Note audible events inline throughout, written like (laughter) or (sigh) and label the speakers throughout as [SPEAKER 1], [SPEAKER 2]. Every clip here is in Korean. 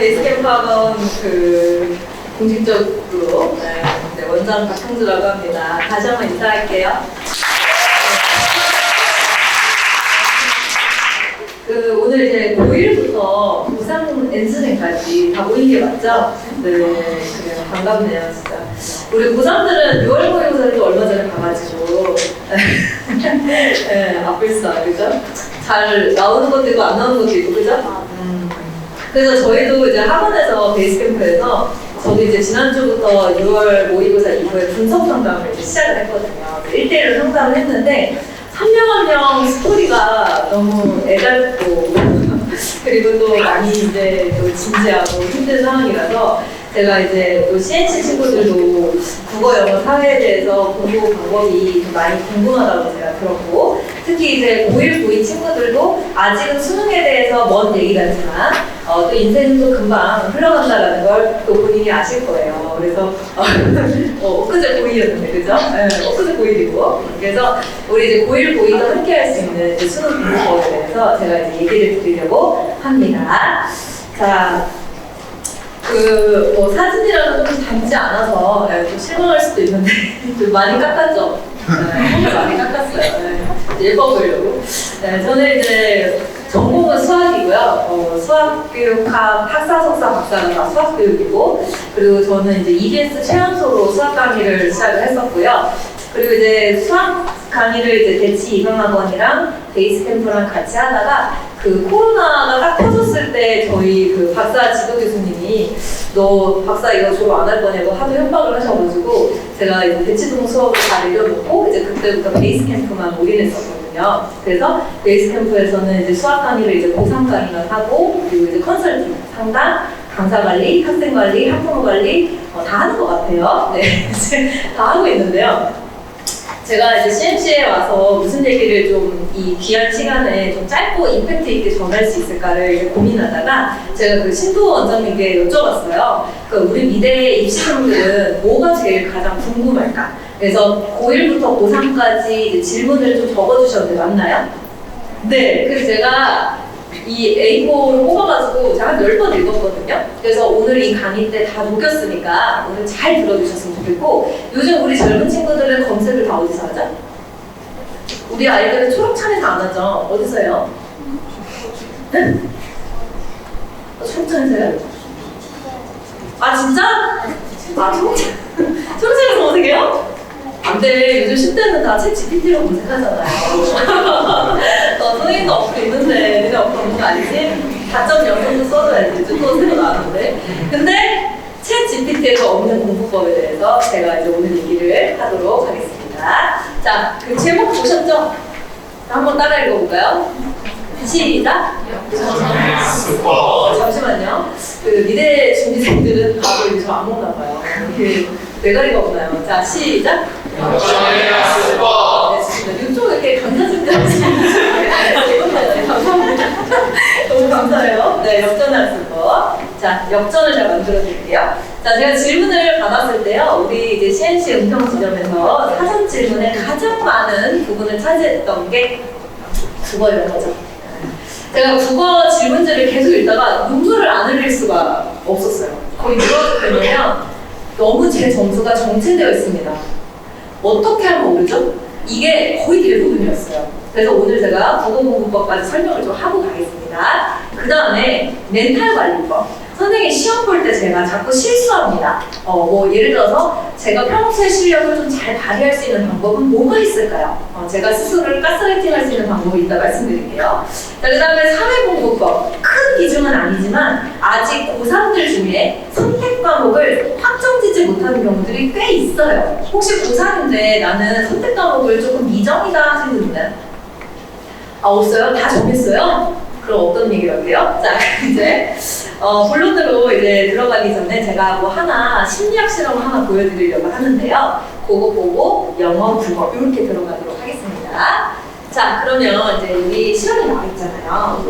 [SPEAKER 1] 베이스캠프 학원 그 공식적으로 네, 네, 원장 박형주라고 합니다. 다시 한번 인사할게요. 그 오늘 이제 고1부터 고3 N수생까지 다 모인 게 맞죠? 네, 그래요. 반갑네요, 진짜. 우리 고3들은 6월 모의고사를 얼마 전에 가가지고 (laughs) 네, 아플싸, 그죠? 잘 나오는 것도 있고 안 나오는 것도 있고, 그죠? 음. 그래서 저희도 이제 학원에서 베이스 캠프에서 저도 이제 지난주부터 6월 모의고사 이후에 분석 상담을 시작을 했거든요. 1대1로 상담을 했는데 한 명 한 명 스토리가 너무 애달고 (laughs) 그리고 또 많이 이제 또 진지하고 힘든 상황이라서 제가 이제 또 CNC 친구들도 국어, 영어, 사회에 대해서 공부 방법이 좀 많이 궁금하다고 제가 들었고 특히 이제 고1, 고2 친구들도 아직은 수능에 대해서 먼 얘기 같지만 어, 또 인생도 금방 흘러간다라는 걸 또 본인이 아실 거예요. 그래서 어, (laughs) 어, 엊그제 고2였는데 그죠? 네, 엊그제 고1이고 그래서 우리 이제 고1, 고2도 함께 할 수 있는 이제 수능 공부법에 대해서 제가 이제 얘기를 드리려고 합니다. 자, 그, 뭐, 사진이라도 좀 닮지 않아서 예, 좀 실망할 수도 있는데, (laughs) 좀 많이 깎았죠? 네, 많이 깎았어요. 네, 예뻐 보이려고. 네, 저는 이제 전공은 수학이고요. 어, 수학교육학 학사, 석사, 박사는 다 수학교육이고, 그리고 저는 이제 EBS 최연소로 수학 강의를 시작을 했었고요. 그리고 이제 수학 강의를 이제 대치 이강학원이랑 베이스 캠프랑 같이 하다가 그 코로나가 딱 터졌을 때 저희 그 박사 지도 교수님이 너 박사 이거 졸업 안 할 거냐고 하도 협박을 하셔가지고 제가 이제 대치동 수업을 다 내려놓고 이제 그때부터 베이스 캠프만 올인했었거든요. 그래서 베이스 캠프에서는 이제 수학 강의를 이제 고3 강의만 하고 그리고 이제 컨설팅, 상담, 강사 관리, 학생 관리, 학부모 관리 어, 다 하는 것 같아요. (laughs) 네, 다 하고 있는데요. 제가 이제 CMC에 와서 무슨 얘기를 좀 이 귀한 시간에 좀 짧고 임팩트 있게 전할 수 있을까를 고민하다가 제가 그 신도 원장님께 여쭤봤어요. 그 우리 미대 입시생들은 뭐가 제일 가장 궁금할까? 그래서 고1부터 고3까지 질문을 좀 적어주셨는데 맞나요? 네, 그래서 제가 이 A4를 뽑아가지고 제가 한 10번 읽었거든요. 그래서 오늘 이 강의 때 다 녹였으니까 오늘 잘 들어주셨으면 좋겠고 요즘 우리 젊은 친구들은 검색을 다 어디서 하죠? 우리 아이들은 초록창에서 안 하죠? 어디서 해요? 네? 어, 초록창에서 해요? 아 진짜? 아 초록창 (laughs) 초록창에서 검색해요? 안 돼. 요즘 10대는 다 챗 GPT로 검색하잖아요. (laughs) 어, 선생님도 어플 있는데 니네 어플 없는 거 아니지? 4.0 정도 써줘야지. 또 새로 나왔는데. 근데 챗 GPT에서 없는 공부법에 대해서 제가 이제 오늘 얘기를 하도록 하겠습니다. 자, 그 제목 보셨죠? 한번 따라 읽어볼까요? 시작! 어, 잠시만요. 그 미래 준비생들은 밥을 이제 안 먹나 봐요. 이 뇌가리가 없나요? 자, 시작! 네, 좋습니다. 이쪽 이렇게 강사진들 네, 감사합니다. 너무 감사해요. 네, 하실 거. 자, 역전을 제가 만들어 드릴게요. 자, 제가 질문을 받았을 때요, 우리 이제 CNC 은평 지점에서 사전 질문에 가장 많은 부분을 차지했던 게 국어였던 거죠. 제가 국어 질문지를 계속 읽다가 눈물을 안 흘릴 수가 없었어요. 거의 늘어졌다면 너무 제 점수가 정체되어 있습니다. 어떻게 하면 오르죠? 이게 거의 대부분이었어요. 그래서 오늘 제가 국어공부법까지 설명을 좀 하고 가겠습니다. 그 다음에 멘탈 관리법. 선생님 시험 볼 때 제가 자꾸 실수합니다. 어, 뭐 예를 들어서 제가 평소에 실력을 좀 잘 발휘할 수 있는 방법은 뭐가 있을까요? 어, 제가 스스로를 가스라이팅 할 수 있는 방법이 있다 말씀드릴게요. 자, 그 다음에 사회공부법. 큰 비중은 아니지만 아직 고3들 중에 선택 과목을 확정짓지 못하는 경우들이 꽤 있어요. 혹시 고3인데 나는 선택 과목을 조금 미정이다 하시는 분은? 아, 없어요? 다 정했어요? 그럼 어떤 얘기라고 해요? 자, (laughs) 이제, 어, 본론으로 이제 들어가기 전에 제가 뭐 하나, 심리학 실험 하나 보여드리려고 하는데요. 그거 보고 영어, 국어, 이렇게 들어가도록 하겠습니다. 자, 그러면 이제 여기 실험이 나와 있잖아요.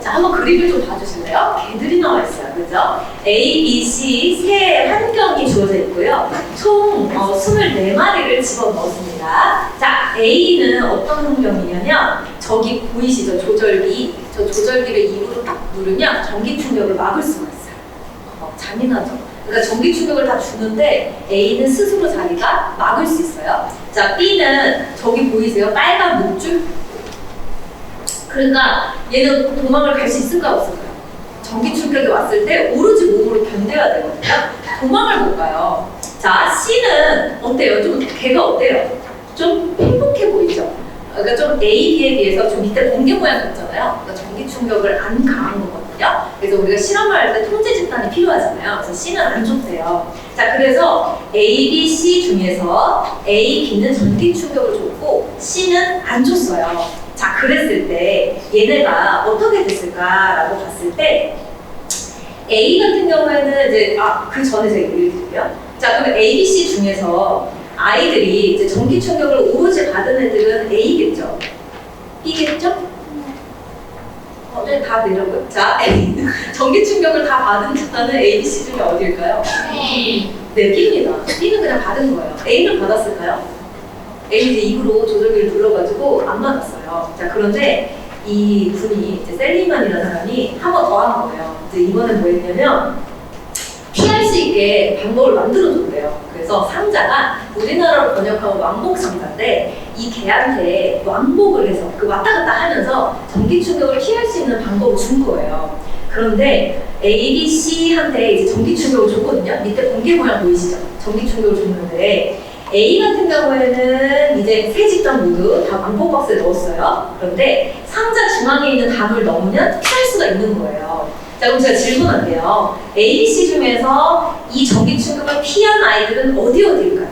[SPEAKER 1] 자, 한번 그림을 좀 봐주실래요? 개들이 나와 있어요. 그죠? A, B, C 세 환경이 주어져 있고요. 총 어, 24마리를 집어 넣었습니다. 자, A는 어떤 환경이냐면 저기 보이시죠? 조절기 저 조절기를 입으로 딱 누르면 전기 충격을 막을 수가 있어요. 어, 잔인하죠. 그러니까 전기 충격을 다 주는데 A는 스스로 자기가 막을 수 있어요. 자, B는 저기 보이세요? 빨간 목줄? 그러니까 얘는 도망을 갈 수 있을까 없을까요? 전기 충격이 왔을 때 오로지 몸으로 견뎌야 되거든요. 도망을 못 가요. 자, C는 어때요? 좀 걔가 어때요? 좀 행복해 보이죠? 그러니까 좀 A, B에 비해서 좀 밑에 번개 모양 같잖아요. 그러니까 전기 충격을 안 강한 거거든요. 그래서 우리가 실험을 할 때 통제 집단이 필요하잖아요. 그래서 C는 안 좋대요. 자, 그래서 A, B, C 중에서 A, B는 전기 충격을 줬고 C는 안 줬어요. 자, 그랬을 때 얘네가 어떻게 됐을까라고 봤을 때 A 같은 경우에는 이제 아, 그 전에 제가 얘기를 드릴게요. 자, 그러면 A, B, C 중에서 아이들이 이제 전기 충격을 오로지 받은 애들은 A겠죠? B겠죠? 어, 네, 다 내려고요. 자, A. (laughs) 전기 충격을 다 받은 집단은 A, B, C 중에 어디일까요? 네, B입니다. B는 그냥 받은 거예요. A는 받았을까요? A 이제 입으로 조절기를 눌러가지고 안 받았어요. 자, 그런데 이 분이 이제 셀리만이라는 사람이 한 번 더 한 거예요. 이제 이번엔 뭐 했냐면 피할 수 있게 방법을 만들어줬대요. 그래서 상자가 우리나라로 번역하면 왕복 상자인데 이 개한테 왕복을 해서 그 왔다 갔다 하면서 전기 충격을 피할 수 있는 방법을 준 거예요. 그런데 A, B, C한테 이제 전기 충격을 줬거든요. 밑에 번개 모양 보이시죠? 전기 충격을 줬는데 A 같은 경우에는 이제 세 집단 모두 다 왕복 박스에 넣었어요. 그런데 상자 중앙에 있는 담을 넣으면 피할 수가 있는 거예요. 자, 그럼 제가 질문할게요. A, B, C 중에서 이 전기 충격을 피한 아이들은 어디 어디일까요?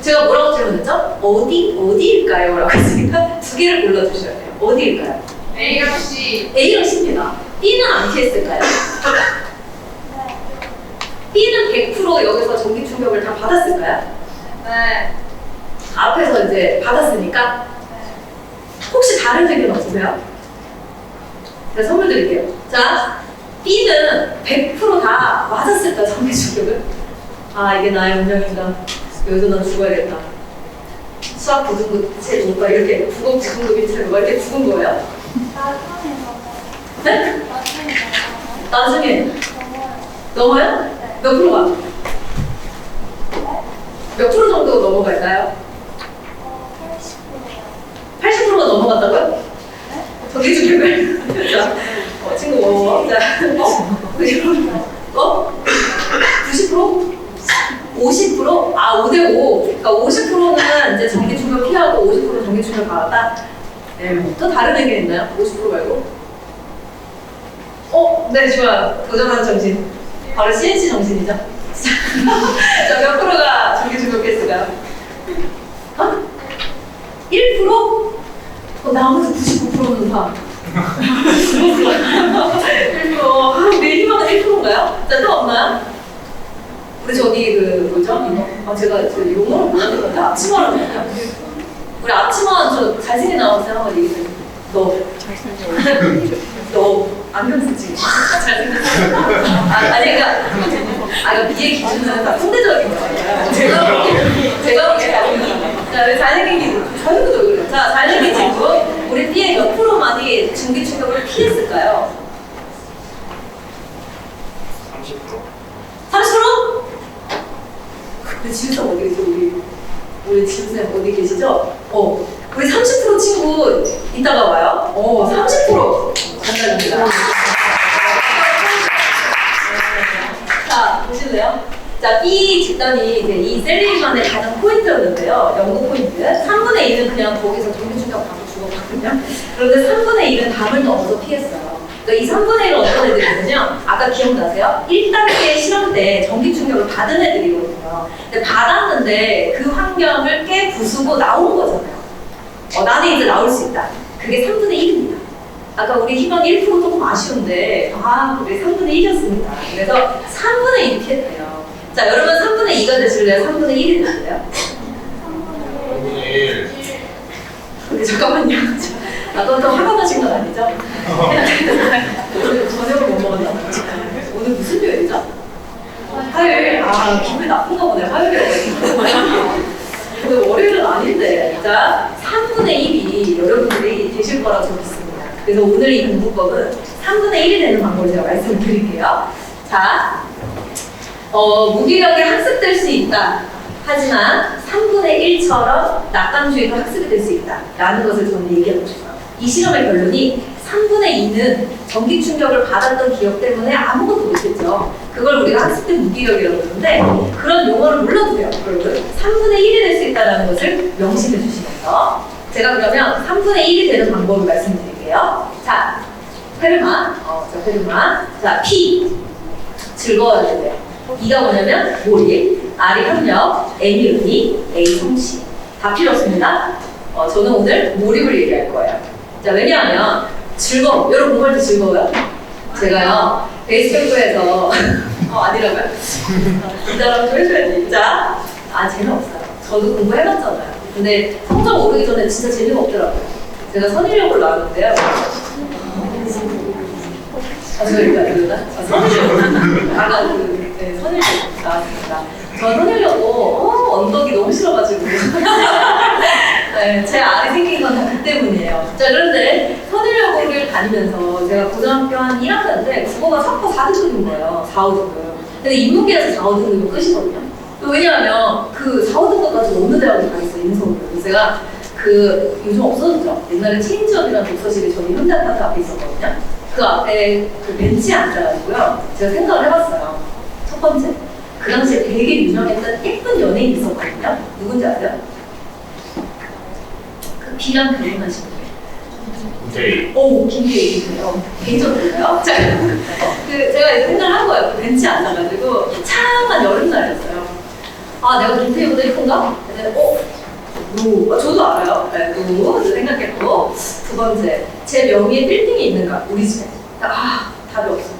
[SPEAKER 1] 제가 뭐라고 질문했죠? 어디 어디일까요? 라고 했으니까 두 개를 골라주셔야 돼요. 어디일까요? A랑 C입니다. B는 안 피했을까요? B는 100% 여기서 전기 충격을 다 받았을까요? 앞에서 이제 받았으니까 혹시 다른 의견 없으세요? 제가 선물 드릴게요. 자, B는 100%다 맞았을까 전기 충격을? 아 이게 나의 운명인가? 여기서 난 죽어야겠다. 수학 부등급 제 오빠 이렇게 국어 부등급이 제 오빠 이렇게 죽은 거예요? 네? 나중에 넘어요? 몇 프로가? 몇 프로 정도 넘어갈까요? 80%가 넘어갔다고요? 전기 충격을. 자, 어, 친구 뭐? 자, 어? 어? 90%? 50%? 아, 5대5. 그러니까 50%는 이제 전기 충격 피하고 50% 전기 충격 받았다? 네, 또 다른 의견 있나요? 50% 말고? 어, 네, 좋아요. 도전하는 정신. 바로 CNC 정신이죠. 자, 몇 프로가 충격 했을까요? 어? 1%? 어, 나머지 99%는 다. 1%. 아, 우리 희망은 1%인가요? 자, 또 없나요? 우리 저기 그 뭐죠? 아 제가 저 용어를 몰랐는데 뭐냐? 우리 앞치마 저 잘생긴 나왔어요 한번 얘기 좀. 너 잘생겨. 너 안경 쓰지? 잘생겼어. 아 아니 그러니까 아 이거 비의 기준은 다 상대적인 거예요. 제가 보기에 제가 보기에 자 우리 잘생긴 기 잘생겨도 그래요. 자 잘생긴 친구 우리 B의 몇 프로만이 중기 충격을 피했을까요? 30%? 우리 지우쌤 어디 계세요? 우리 우리 지우쌤 어디 계시죠? 어 우리 30% 친구 이따가 와요. 어30% 감사합니다. 자 보실래요? 자 B 집단이 이제 이 셀리만의 가장 포인트였는데요. 연구 포인트. 3분의 1은 그냥 거기서 전기 충격 받고 죽었거든요. 그런데 3분의 1은 담을 넘어서 피했어요. 그러니까 이 3분의 1은 어떤 애들이냐면 아까 기억나세요? 1단계 실험 때 전기 충격을 받은 애들이거든요. 근데 받았는데 그 환경을 깨 부수고 나온 거잖아요. 어, 나는 이제 나올 수 있다. 그게 3분의 1입니다. 아까 우리 희망 1% 조금 아쉬운데 아 그게 3분의 1이었습니다. 그래서 3분의 1이 피했대요. 자 여러분 3분의 2가 되실래요? 3분의 1이 되실래요? 근데 잠깐만요. 나도 또 화가 나신 건 아니죠? 오늘 (laughs) 저녁을 못 먹었나 봐. 오늘 무슨 요일이죠? 화요일. 아, 기분이 나쁜가 보네. 화요일에. 오늘 월요일은 아닌데. 자, 3분의 1이 여러분들이 되실 거라고 믿습니다. 그래서 오늘 이 공부법은 3분의 1이 되는 방법을 제가 말씀을 드릴게요. 자, 어, 무기력이 학습될 수 있다. 하지만 3분의 1처럼 낙관주의가 학습이 될 수 있다. 라는 것을 저는 얘기하고 싶어요. 이 실험의 결론이 3분의 2는 전기 충격을 받았던 기억 때문에 아무것도 못했죠. 그걸 우리가 학습된 무기력이라고 그러는데 그런 용어를 몰라도 돼요. 여러분. 3분의 1이 될 수 있다는 것을 명심해 주시면서 제가 그러면 3분의 1이 되는 방법을 말씀드릴게요. 자, 페르마. 어, 자, 페르마. 자, P. 즐거워야 돼요. E가 뭐냐면 몰입, R이 협력, M이 의미, A 성취. 다 필요 없습니다. 어, 저는 오늘 몰입을 얘기할 거예요. 자, 왜냐하면 즐거움. 여러분 공부할 때 즐거워요? 제가요, 베이스캠프에서, 어, 아니라고요? 기다려 좀 해줘야지. 자, 아, 재미없어요. 저도 공부해봤잖아요. 근데 성적 오르기 전에 진짜 재미가 없더라고요. 제가 선의력을 나왔는데요. 아, 저 이거 이거다? 아, 선의력. 아까 그, 네, 선의력 나왔습니다. 저 선의려고, 어, 언덕이 너무 싫어가지고. 네, 제 알이 생긴 건 다 그 때문이에요. 자, 그런데 선의려고를 다니면서 제가 고등학교 한 1학년 때 국어가 3과 4등급인 거예요. 4, 5등급. 근데 인문계에서 4, 5등급은 끝이거든요. 왜냐하면 그 4, 5등급까지 어느 대학에 가 있어요, 인서울에. 그래서 제가 그 요즘 없어졌죠. 옛날에 체인지업이라는 독서실이 저기 현대아파트 앞에 있었거든요. 그 앞에 그 벤치에 앉아가지고요. 제가 생각을 해봤어요. 첫 번째. 그 당시에 되게 유명했던 예쁜 연예인 있었거든요. 누군지 아세요? 결혼하신 분.
[SPEAKER 2] 오케이.
[SPEAKER 1] 오, 김기혜이세요. 개인적으로요? 자, 그 제가 생각을 한 거예요. 그 벤치에 앉아가지고 차만 여름날이었어요. 아, 내가 김태희보다 예쁜가? 근데 어? 노. 아, 저도 알아요. 네, 노. 생각했고 두 번째, 제 명의에 빌딩이 있는가? 우리 집에. 아, 답이 없어.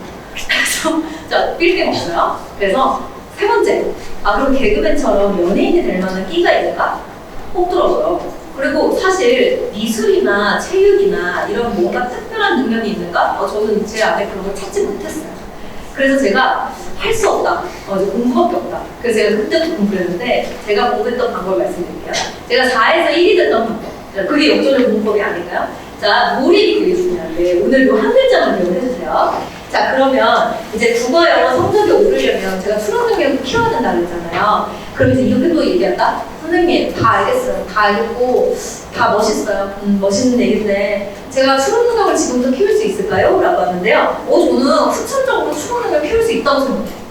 [SPEAKER 1] 그래서 자, 빌딩 없어요. 그래서 세 번째, 아 그럼 개그맨처럼 연예인이 될 만한 끼가 있는가? 없더라고요. 그리고 사실 미술이나 체육이나 이런 뭔가 특별한 능력이 있는가? 어, 저는 제 안에 그런 걸 찾지 못했어요. 그래서 제가 할 수 없다. 어, 이제 공부밖에 없다. 그래서 제가 그때부터 공부를 했는데 제가 공부했던 방법을 말씀드릴게요. 제가 4에서 1이 됐던 방법. 자, 그게 역전의 공부법이 아닐까요? 자, 몰입이 되게 중요한데 오늘 요한 글자만 기억을 해주세요. 자, 그러면 이제 국어, 영어 성적이 오르려면 제가 수능 능력을 키워야 된다고 했잖아요. 그럼 이제 이렇게 또 얘기한다? 선생님, 다 알겠어요. 다 알겠고, 다 멋있어요. 음, 멋있는 얘기인데, 제가 수능 능력을 지금부터 키울 수 있을까요? 라고 하는데요. 어, 저는 후천적으로 수능 능력을 키울 수 있다고 생각해요.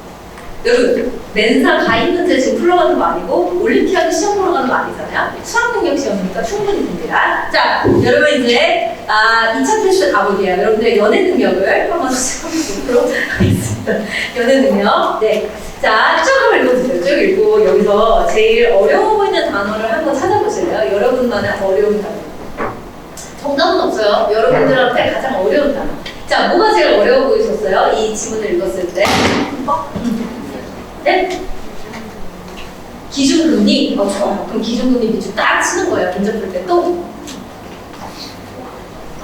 [SPEAKER 1] 여러분, 맨사 가입 문제 지금 풀러가는 거 아니고, 올림피아드 시험 보러 가는 거 아니잖아요. 수학 능력 시험이니까 충분히 됩니다. 자, 여러분 이제, 아, 2차 테스트 가볼게요. 여러분들의 연애 능력을 한번 (laughs) 시험해 보도록 하겠습니다. 연애 능력. 네. 자, 쭉 한번 읽어주세요. 쭉 읽고, 여기서 제일 어려워 보이는 단어를 한번 찾아보실래요? 여러분만의 어려운 단어. 정답은 없어요. 여러분들한테 가장 어려운 단어. 자, 뭐가 제일 어려워 보이셨어요? 이 지문을 읽었을 때. 어? 음. 네? 기준금리? 어, 좋아요. 그럼 기준금리 비중 딱 치는 거예요. 면접 볼 때. 또?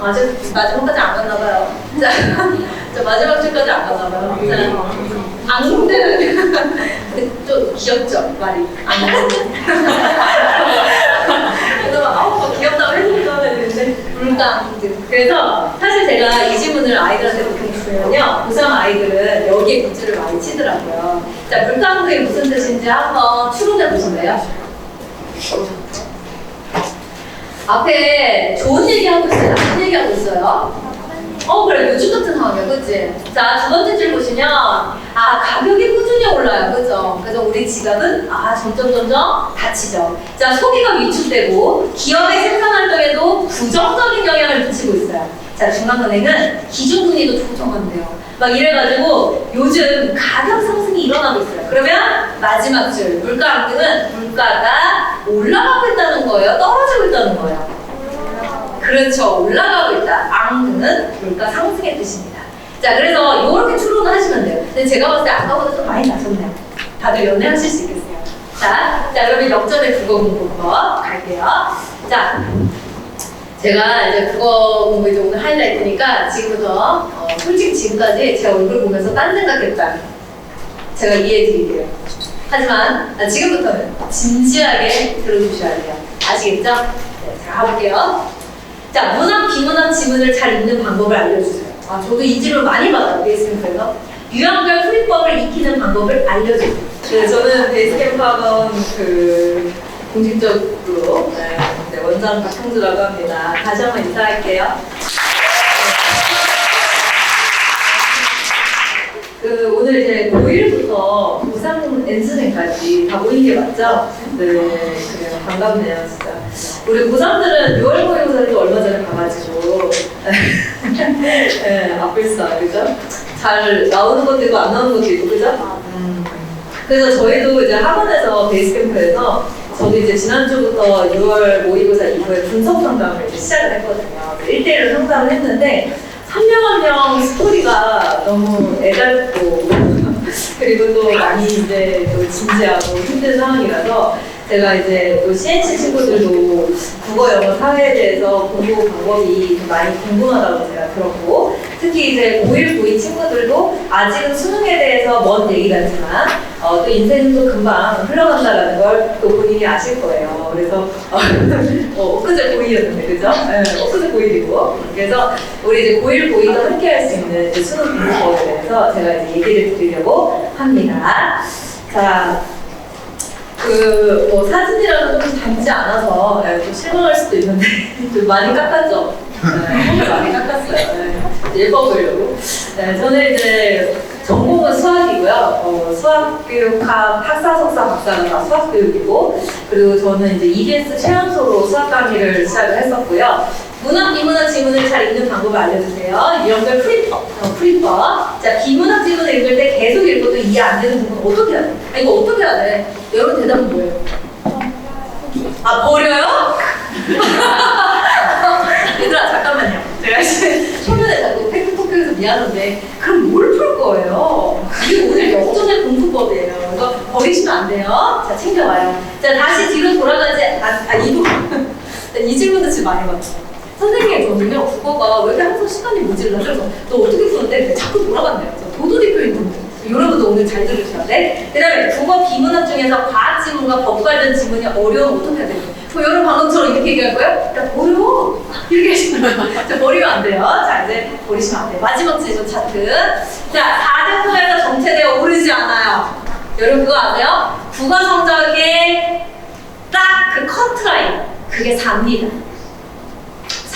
[SPEAKER 1] 아직 마지막까지 안 갔나 봐요. 자, (laughs) 저 마지막 줄까지 안 갔나 봐요. 자, 앙대는 (laughs) 좀 귀엽죠? 말이. 앙대. 그래서 아우 뭐 귀엽다고 해주니까 했는데 물감 그래서 사실 제가 이 질문을 아이들한테 보통 주면요 고3 아이들은 여기에 굿즈를 많이 치더라고요 자 물감 그게 무슨 뜻인지 한번 추론해 보실래요? 앞에 좋은 얘기하고 있어요 나쁜 얘기하고 있어요 어 그래. 요즘 같은 상황이야. 그치? 자두 번째 줄 보시면 아 가격이 꾸준히 올라요. 그죠? 그래서 우리 지갑은 아 점점 점점 다치죠. 자 소비가 위축되고 기업의 생산 활동에도 부정적인 영향을 미치고 있어요. 자 중앙은행은 기준금리도 조정한대요. 막 이래가지고 요즘 가격 상승이 일어나고 있어요. 그러면 마지막 줄 물가 안경은 물가가 올라가고 있다는 거예요? 떨어지고 있다는 거예요 그렇죠. 올라가고 있다. 앙은 물가 상승의 뜻입니다. 자, 그래서 이렇게 추론을 하시면 돼요. 근데 제가 봤을 때 아까보다 좀 많이 나섰네요. 다들 연애하실 수 있겠어요. 자, 자, 여러분 역전의 국어 공부법 갈게요. 자, 제가 이제 국어 공부 이제 오늘 하이라이트니까 지금부터 어, 솔직히 지금까지 제 얼굴 보면서 딴 생각했다. 제가 이해해 드릴게요. 하지만 아, 지금부터는 진지하게 들어주셔야 돼요. 아시겠죠? 네, 자, 가볼게요. 자, 문학, 비문학 지문을 잘 읽는 방법을 알려주세요. 아, 저도 이 질문 많이 받아요, 베이스캠프에서. 유형별 풀이법을 익히는 방법을 알려주세요. 네, 저는 베이스캠프 학원 그 공식적으로 네, 네, 원장 박형주라고 합니다. 다시 한번 인사할게요. 그 오늘 이제 고1부터 고3 N수생까지 다 모인 게 맞죠? 네, 그래요. 반갑네요, 진짜. 우리 고3들은 6월 모의고사를 얼마 전에 봐가지고 (laughs) 네, 아플싸, 그죠? 잘 나오는 것도 있고 안 나오는 것도 있고, 그죠? 음. 그래서 저희도 이제 학원에서 베이스캠프에서 저도 이제 지난주부터 6월 모의고사 이후에 분석 상담을 이제 시작을 했거든요. 1대1로 상담을 했는데 한명한 명 스토리가 너무 애달고 (laughs) 그리고 또 많이 이제 또 진지하고 힘든 상황이라서 제가 이제 또 CNC 친구들도 국어, 영어, 사회에 대해서 공부 방법이 좀 많이 궁금하다고 제가 들었고 특히 이제 고1, 고2 친구들도 아직은 수능에 대해서 먼 얘기가 있지만 어, 또 인생은 또 금방 흘러간다라는 걸 또 본인이 아실 거예요. 그래서 어, (laughs) 어, 엊그제 고2였는데 그죠? 네, 엊그제 고1이고 그래서 우리 이제 고1, 고2도 함께 할 수 있는 이제 수능 공부법에 대해서 제가 이제 얘기를 드리려고 합니다. 자, 그, 뭐, 사진이라도 좀 닮지 않아서, 예, 좀 실망할 수도 있는데, (laughs) 좀 많이 깎았죠? 네, 많이 깎았어요. 네, 예뻐 보이려고. 네, 저는 이제, 전공은 수학이고요. 어, 수학교육학 학사, 석사, 박사는 다 수학교육이고, 그리고 저는 이제 EBS 최연소로 수학 강의를 시작을 했었고요. 문학, 비문학 지문을 잘 읽는 방법을 알려주세요. 유형별 프리법, 어, 프리법. 자, 비문학 지문을 읽을 때 계속 읽어도 이해 안 되는 부분 어떻게 해야 돼? 아, 이거 어떻게 해야 돼? 여러분 대답은 뭐예요? 아, 버려요? (laughs) 얘들아, 잠깐만요. 제가 초면에 자꾸 팩트토크에서 미안한데, 그럼 뭘 풀 거예요? 이게 오늘 역전의 공부법이에요. 그래서 버리시면 안 돼요. 자, 챙겨와요. 자, 다시 뒤로 돌아가지, 아, 아 이거. (laughs) 이 질문도 지금 많이 받았어요. 선생님, 저는요, 국어가 왜 이렇게 항상 시간이 모질라? 그래서 너 어떻게 푸는데? 자꾸 도돌이 표현 있는데. 여러분도 오늘 잘 들으셔야 돼. 그 다음에 국어 비문학 중에서 과학 지문과 법 관련 지문이 어려우면 어떻게 해야 돼요? 그럼 여러분 방금처럼 이렇게 얘기할 거예요? 야, 버려! (laughs) 이렇게 하시면 자, 버리면 안 돼요. 자, 이제 버리시면 안 돼요. 마지막 질문 차트. 자, 4등분에서 정체되어 오르지 않아요. 여러분 그거 아세요? 국어 성적의 딱 그 커트라인. 그게 4입니다.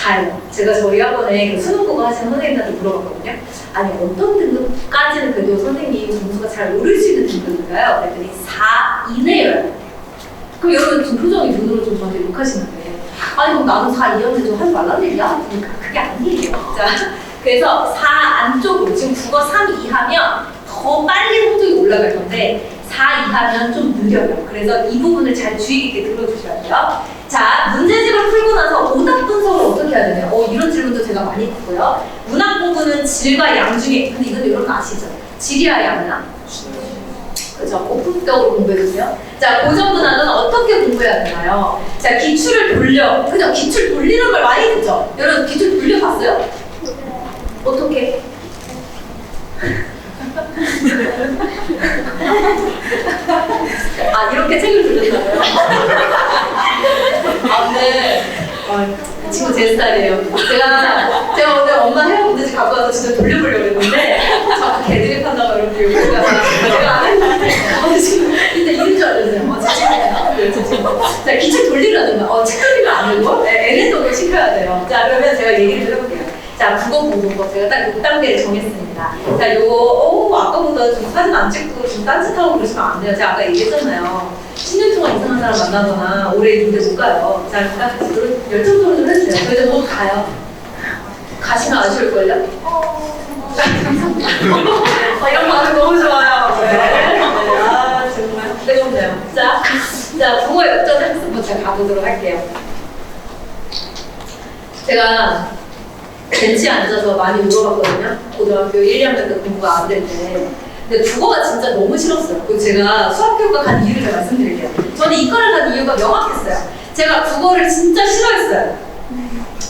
[SPEAKER 1] 4예요. 제가 저희 학원에 그 수능 국어 하시는 선생님들한테 물어봤거든요. 아니 어떤 등급까지는 그래도 선생님 점수가 잘 오를 수 있는 등급인가요? 그랬더니 4 이내여요. 그럼 여러분 지금 표정이 눈으로 좀 저한테 욕하시는데 아니 그럼 나는 4 이하인데 좀 하지 말라는 얘기야? 그러니까 그게 아니에요. 자, 그래서 4 안쪽으로 지금 국어 3 이하면 더 빨리 성적이 올라갈 건데 4 이하면 좀 느려요. 그래서 이 부분을 잘 주의 깊게 들어주셔야 돼요. 자, 문제집을 풀고 나서 오답 분석을 어떻게 해야 되냐? 어, 이런 질문도 제가 많이 듣고요. 문학 공부는 질과 양 중에, 근데 이건 여러분 아시죠? 질이야, 양이야? 그죠? 오픈적으로 공부해주세요. 자, 고전 문학은 어떻게 공부해야 되나요? 자, 기출을 돌려. 그죠? 기출 돌리는 걸 많이 듣죠? 여러분, 기출 돌려봤어요? 어떻게? 아, 이렇게 책을 돌렸나요? 아, 근데 어, 그 친구 제 스타일이에요. 제가 제가 오늘 엄마 헤어 문제집 갖고 와서 진짜 돌려보려고 했는데 자꾸 개들이 판다고 이렇게 욕을 하서 제가 안 했는데 어, 지금 일단 이런 줄 알았어요. 어, 친구. 자, 기체 돌리라는 거. 어, 책 돌리면 안 되고 네, 애는 시켜야 돼요. 자, 그러면 제가 얘기를 좀 해볼게요. 자, 국어 공부 법 제가 딱 6단계를 정했습니다. 자, 요거, 오, 아까보다 좀 사진 안 찍고 좀 딴짓하고 그러시면 안 돼요. 제가 아까 얘기했잖아요. 10년 동안 이상한 사람 만나거나 올해 군대 못 가요. 자, 그런 열정적으로 가요. 가시면 아쉬울걸요? 어, 이런 마음 너무 좋아요. 네. 네. 아, 정말. 뜨겁네요. 자, 자, 국어 역전 학습부 제가 가보도록 할게요. 제가 벤치에 앉아서 많이 울어봤거든요. 고등학교 1, 2학년 때 공부가 안 될 때. 근데 국어가 진짜 너무 싫었어요. 그리고 제가 수학교육과 간 이유를 말씀드릴게요. 저는 이과를 간 이유가 명확했어요. 제가 국어를 진짜 싫어했어요.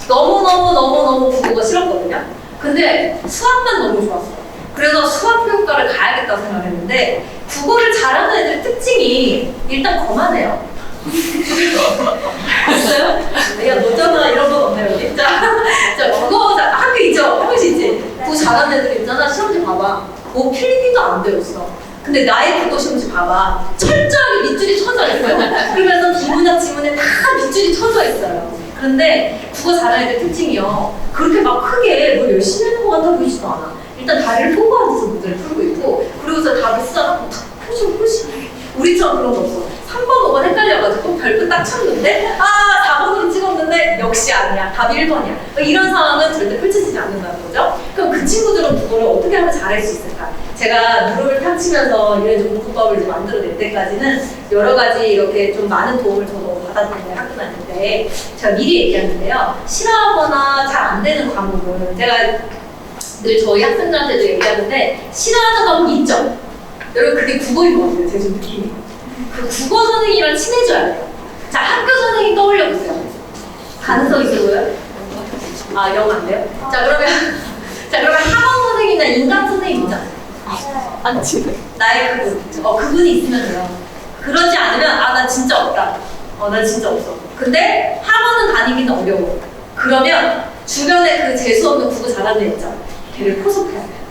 [SPEAKER 1] 너무너무너무너무 국어가 싫었거든요. 근데 수학만 너무 좋았어요. 그래서 수학평가를 가야겠다 생각했는데 국어를 잘하는 애들 특징이 일단 거만해요. 있어요? 야 너잖아 이런 건 없네요. 일단 자 국어 잘 학교 있죠? 학교시지 국어 잘하는 애들 있잖아 시험지 봐봐. 뭐 필리핀도 안 되었어. 근데 나의 국어 시험지 봐봐. 철저하게 밑줄이 쳐져 있어요. 그러면서 기문학 지문에 다 밑줄이 쳐져 있어요. 그런데 국어 잘하는 애들 특징이요. 그렇게 막 크게 뭘 열심히 하는 것 같아 보이지도 않아. 일단 다리를 앉아서 문제를 풀고 있고, 그리고서 답을 탁 표정 표시. 우리처럼 그런 거 없어. 3번, 5번 헷갈려가지고 별표 딱 쳤는데, 아, 4번으로 찍었는데, 역시 아니야. 답이 1번이야. 이런 상황은 절대 펼쳐지지 않는다는 거죠. 그럼 그 친구들은 국어를 어떻게 하면 잘할 수 있을까? 제가 무릎을 이런 공부법을 이제 만들어낼 때까지는 여러 가지 이렇게 좀 많은 도움을 저 도 받았는데 학교 다닐 때 제가 미리 얘기하는데요. 싫어하거나 잘 안 되는 과목은 제가 늘 저희 학생들한테도 얘기하는데 싫어하는 과목 있죠? 여러분 그게 국어인 것 같아요. 제좀 느낌이. 그 국어 선생님이랑 친해져야 돼요. 자 학교 선생님 떠올려 보세요. 가능성 있어 보여요? 아, 영안 돼요? 자, 그러면, 자, 그러면 학원 선생님이나 인간 선생님 있잖아요.
[SPEAKER 3] 안 친해.
[SPEAKER 1] 나의 그분. 어, 그분이 있으면 돼요. 그러지 않으면, 아, 나 진짜 없다. 어, 나 진짜 없어. 근데 학원은 다니기는 어려워. 그러면 주변에 그 재수 없는 국어 잘하는 애 있잖아. 걔를 포섭해야 돼요.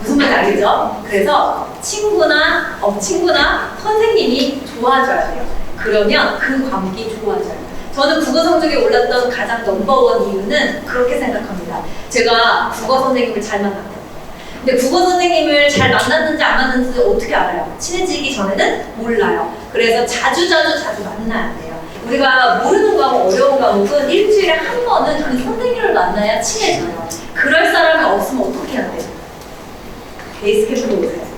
[SPEAKER 1] 무슨 말인지 알겠죠? 그래서 친구나, 어, 친구나 선생님이 좋아져야 돼요. 그러면 그 과목이 좋아져요. 저는 국어 성적이 올랐던 가장 넘버원 이유는 그렇게 생각합니다. 제가 국어 선생님을 잘 만났거든요. 근데 국어 선생님을 잘 만났는지 안 만났는지 어떻게 알아요? 친해지기 전에는 몰라요. 그래서 자주 자주 자주 만나야 돼요. 우리가 모르는 과목, 어려운 과목은 일주일에 한 번은 그 선생님을 만나야 친해져요. 그럴 사람이 없으면 어떻게 해야 돼요? 베이스 캠프로 오세요.